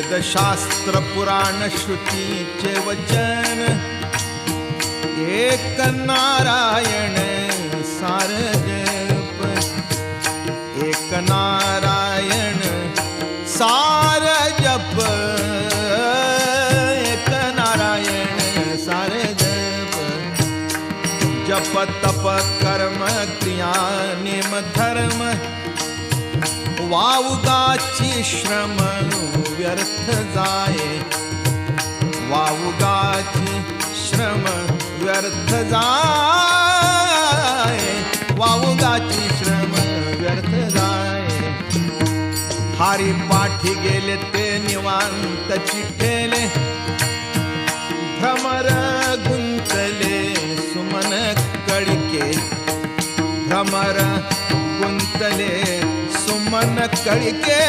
वेदशास्त्र पुराण श्रुतीचे वचन. एक नारायण सार जप. एक नारायण सार जप. एक नारायण सार जप. जप तप कर्म क्रिया नेम धर्म. वावगाची श्रम व्यर्थ जाये. वावगाची श्रम व्यर्थ जाये. वावगाची श्रम व्यर्थ जाये. हारी पाठी गेले ते निवांत चिठेले. भ्रमर गुंतले सुमन कडिके भ्रमर गुंतले सुमन कडिके